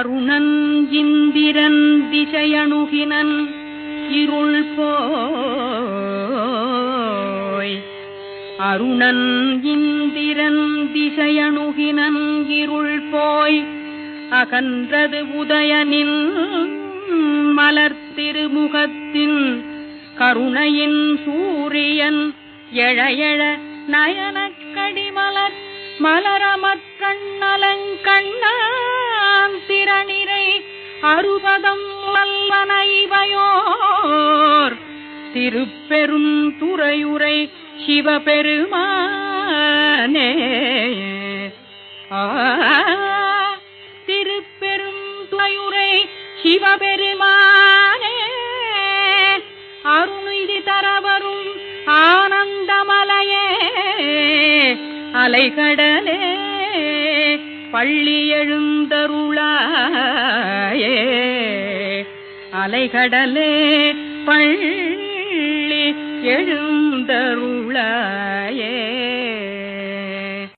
அருணன் இந்திரன் திசையணுகினன் இருள் போய் அருணன் இந்திரன் திசையணுகினன் இருள் போய் அகன்றது உதயனின் மலர்த்திருமுகத்தின் கருணையின் சூரியன் எழையழ எழ நயனக் கடிமலர் அறுபதம் வல்லனைவையோர் திருப்பெரும் துறையுரை சிவபெருமானே. திருப்பெரும் துறையுரை சிவபெருமானே. அருணிதி தரவரும் ஆனந்தமலையே. அலைகடலே பள்ளி எழுந்தருளா அலைகடலே பள்ளி எழுந்தருளாயே.